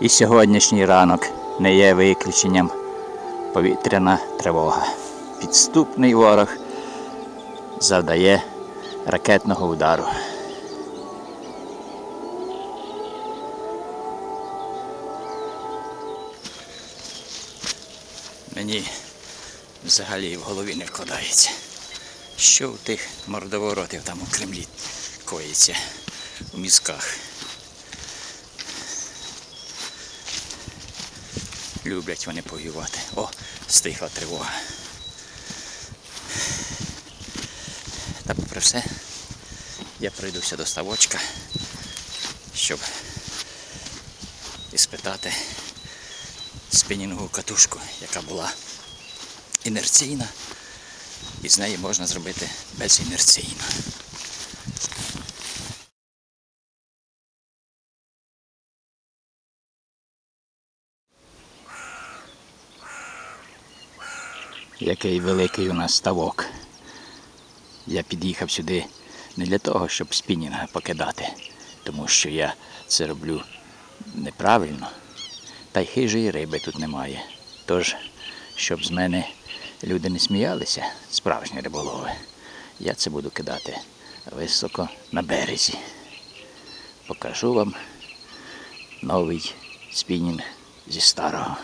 І сьогоднішній ранок не є виключенням повітряна тривога. Підступний ворог завдає ракетного удару. Мені взагалі в голові не вкладається. Що у тих мордоворотів там у Кремлі коїться у мізках. Люблять вони воювати. О, стихла тривога. Та попри все, я прийдуся до ставочка, щоб іспитати спінінгову катушку, яка була інерційна, і з неї можна зробити безінерційно. Який великий у нас ставок. Я під'їхав сюди не для того, щоб спінінга покидати, тому що я це роблю неправильно. Та й хижої риби тут немає. Тож, щоб з мене люди не сміялися, справжні риболови, я це буду кидати високо на березі. Покажу вам новий спінінг зі старого.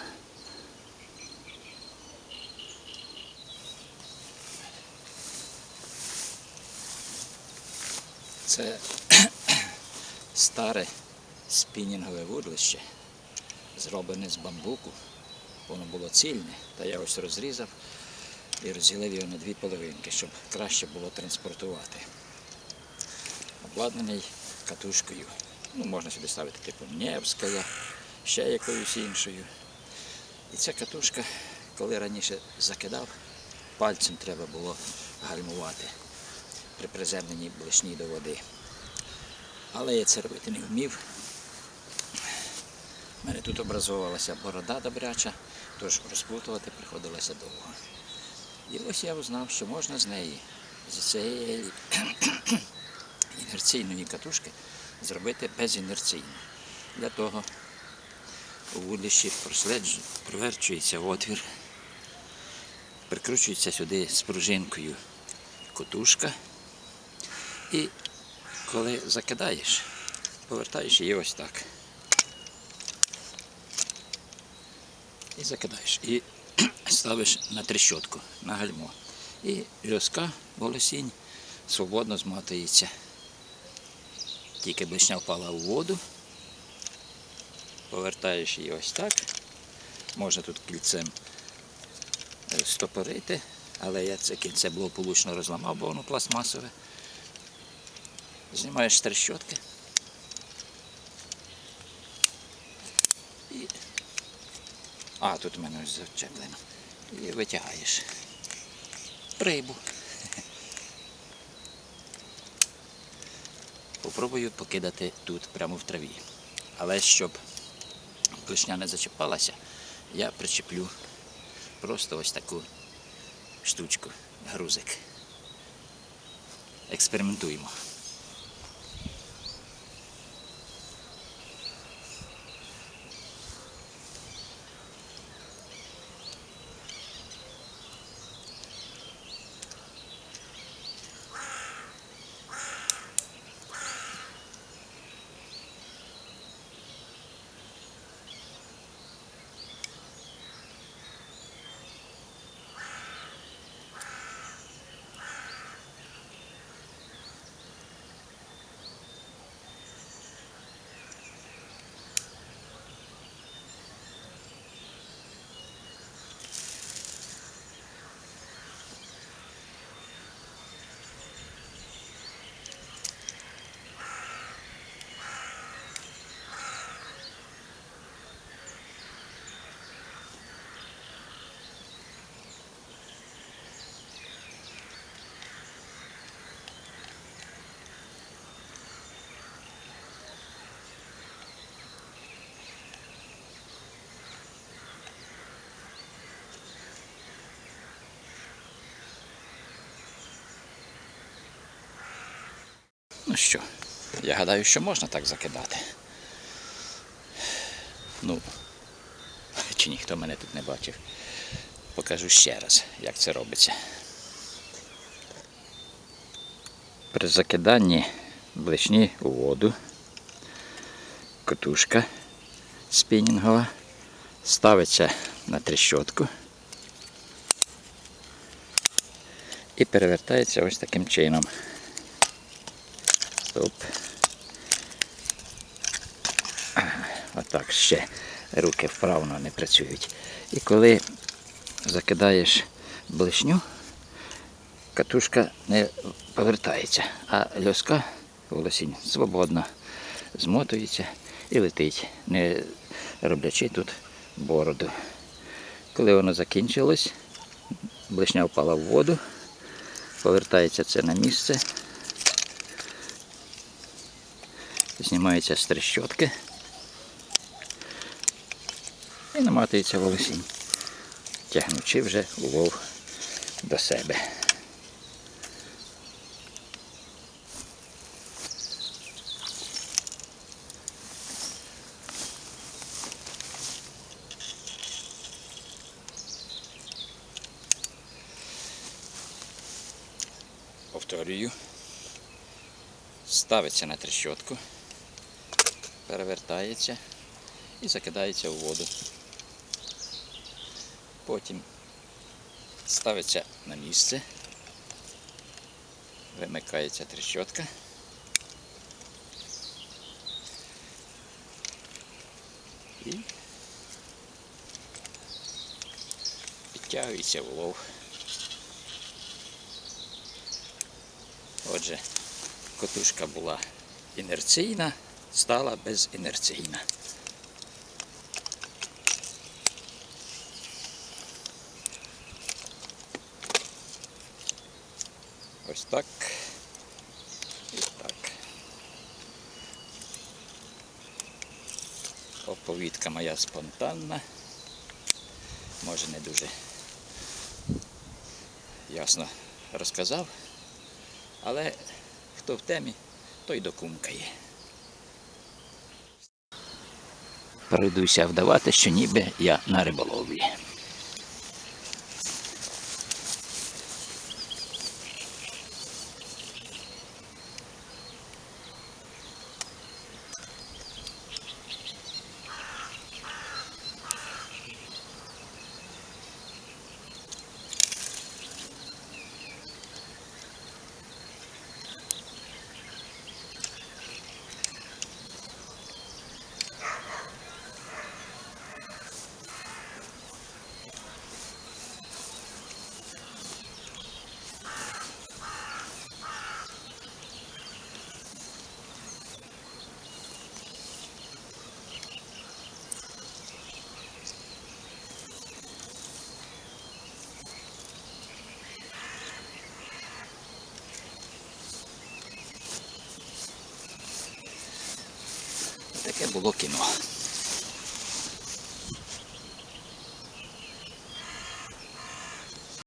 Це старе спінінгове вудлище, зроблене з бамбуку. Воно було цільне, та я ось розрізав і розділив його на дві половинки, щоб краще було транспортувати. Обладнаний катушкою. Ну, можна сюди ставити типу Невська, ще якоюсь іншою. І ця катушка, коли раніше закидав, пальцем треба було гальмувати при приземленні блишні до води. Але я це робити не вмів. У мене тут образовувалася борода добряча, тож розпутувати приходилося довго. І ось я узнав, що можна з неї, з цієї інерційної катушки, зробити безінерційну. Для того у вудлищі проверчується отвір, прикручується сюди з пружинкою котушка. І коли закидаєш, повертаєш її ось так. І закидаєш. І ставиш на трещотку, на гальмо. І льоска, волосінь свободно змотується. Тільки блишня впала у воду. Повертаєш її ось так. Можна тут кільцем е, стопорити, але я це кільце благополучно розламав, бо воно пластмасове. Знімаєш трещотки. І... А, тут у мене ось зачеплено. І витягаєш рибу. Попробую покидати тут прямо в траві. Але щоб клешня не зачіпалася, я причеплю просто ось таку штучку, грузик. Експериментуємо. Ну що, я гадаю, що можна так закидати. Ну, чи ніхто мене тут не бачив. Покажу ще раз, як це робиться. При закиданні блешні у воду катушка спінінгова ставиться на тріщотку і перевертається ось таким чином. Ага, Отак ще руки вправно не працюють. І коли закидаєш блешню, катушка не повертається, а льоска волосінь свободно змотується і летить, не роблячи тут бороду. Коли воно закінчилось, блешня впала в воду, повертається це на місце, знімається з трещотки і наматується волосінь, тягнучи вже улов до себе. Повторюю. Ставиться на трещотку, перевертається і закидається у воду. Потім ставиться на місце, вимикається трещотка. І підтягується улов. Отже, котушка була інерційна, стала безінерційна. Ось так. І так. Оповідка моя спонтанна. Може не дуже ясно розказав. Але хто в темі, той докумкає. Прийдуся вдавати, що ніби я на риболовлі. 兵庫の